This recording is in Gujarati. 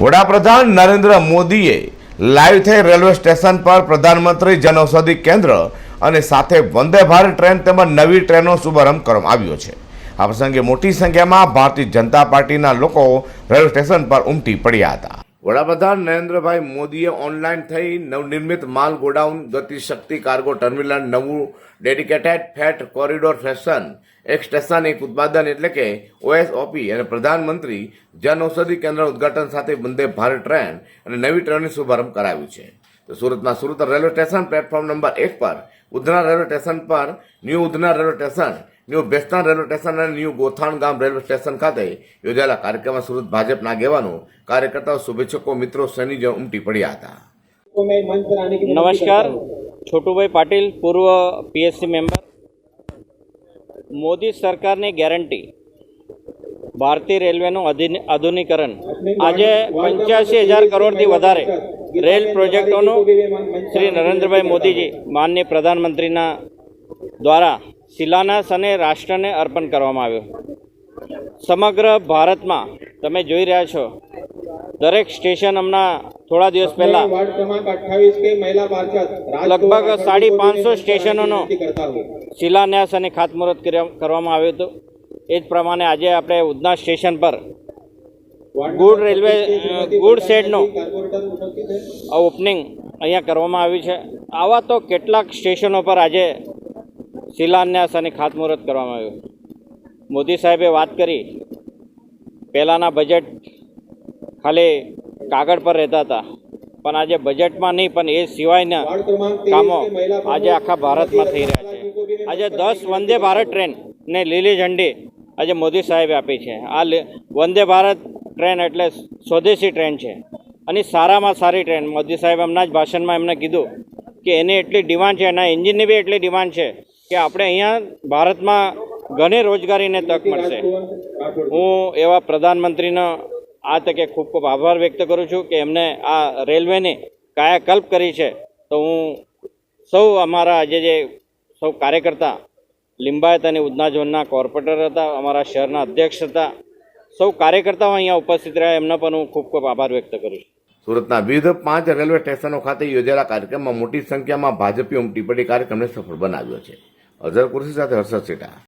વડાપ્રધાન નરેન્દ્ર મોદીએ લાઈવ થઈ રેલવે સ્ટેશન પર પ્રધાનમંત્રી જનઔષધિ કેન્દ્ર અને સાથે વંદે ભારત ટ્રેન તેમજ નવી ટ્રેનનો શુભારંભ કરવામાં આવ્યો છે. આ પ્રસંગે મોટી સંખ્યામાં ભારતીય જનતા પાર્ટીના લોકો રેલવે સ્ટેશન પર ઉમટી પડ્યા હતા. વડાપ્રધાન નરેન્દ્રભાઈ મોદીએ ઓનલાઈન થઈ નવનિર્મિત માલ ગોડાઉન ગતિશક્તિ કાર્ગો ટર્મિનલ નવું ડેડિકેટેડ ફેટ કોરિડોર ફેશન, એક સ્ટેશન, એક ઉત્પાદન એટલે કે ઓએસઓપી અને પ્રધાનમંત્રી જન ઔષધિ કેન્દ્ર ઉદઘાટન સાથે વંદે ભારત ટ્રેન અને નવી ટ્રેનનો શુભારંભ કરાવ્યું છે. તો સુરતના Surat railway station platform number એક પર ઉધના રેલવે સ્ટેશન પર new Udhna railway station, new Bestan railway station અને ન્યૂ ગોથાણ ગામ રેલવે સ્ટેશન ખાતે યોજાયેલા કાર્યક્રમમાં સુરત ભાજપના આગેવાનો, કાર્યકર્તાઓ, શુભેચ્છકો, મિત્રો સૈનિજો ઉમટી પડ્યા હતા. નમસ્કાર. છોટુભાઈ પાટીલ, પૂર્વ પીએસસી મેમ્બર. મોદી સરકારની ગેરંટી. ભારતીય રેલવેનું આધુનિકરણ. આજે પંચ્યાસી હજાર કરોડથી વધારે. રેલ પ્રોજેક્ટોનો શ્રી નરેન્દ્રભાઈ મોદીજી માનનીય પ્રધાનમંત્રીના દ્વારા શિલાન્યાસ અને રાષ્ટ્રને અર્પણ કરવામાં આવ્યો. સમગ્ર ભારતમાં તમે જોઈ રહ્યા છો દરેક સ્ટેશન હમણાં થોડા દિવસ પહેલા લગભગ સાડી પાંચસો સ્ટેશનોનો શિલાન્યાસ અને ખાતમુહૂર્ત કરવામાં આવ્યું હતું. એ જ પ્રમાણે આજે આપણે ઉધના સ્ટેશન પર ગુડ રેલવે ગુડ શેડનો આ ઓપનિંગ અહીંયા કરવામાં આવ્યું છે. આવા તો કેટલાક સ્ટેશનો પર આજે શિલાન્યાસ અને ખાતમુહૂર્ત કરવામાં આવ્યું. મોદી સાહેબે વાત કરી. પહેલાંના બજેટ ખાલી કાગળ પર રહેતા હતા. પણ આજે બજેટમાં નહીં પણ એ સિવાયના કામો આજે આખા ભારતમાં થઈ રહ્યા છે. આજે દસ વંદે ભારત ટ્રેનને લીલી ઝંડી આજે મોદી સાહેબે આપી છે. આ વંદે ભારત ટ્રેન એટલે સ્વદેશી ટ્રેન છે. અને સારામાં સારી ટ્રેન મોદી સાહેબ એમના જ ભાષણમાં એમને કીધું કે એને એટલી ડિમાન્ડ છે, એના એન્જિનની બી એટલી ડિમાન્ડ છે કે આપણે અહીંયા ભારતમાં ઘણી રોજગારીને તક મળશે. હું એવા પ્રધાનમંત્રીનો આ તકે ખૂબ ખૂબ આભાર વ્યક્ત કરું છું કે એમને આ રેલવેની કાયાકલ્પ કરી છે. તો હું સૌ અમારા આજે જે સૌ કાર્યકર્તા, લિંબાયત અને ઉધના ઝોનના કોર્પોરેટર હતા, અમારા શહેરના અધ્યક્ષ હતા, સૌ કાર્યકર્તાઓ અહીંયા ઉપસ્થિત રહ્યા. એમના પણ હું ખૂબ ખૂબ આભાર વ્યક્ત કરું છું. સુરતના વિવિધ પાંચ રેલવે સ્ટેશનો ખાતે યોજાયેલા કાર્યક્રમમાં મોટી સંખ્યામાં ભાજપી ઉમટી પડી કાર્યક્રમને સફળ બનાવ્યો છે. અઝર કુર્સી સાથે હર્ષદ સેટા.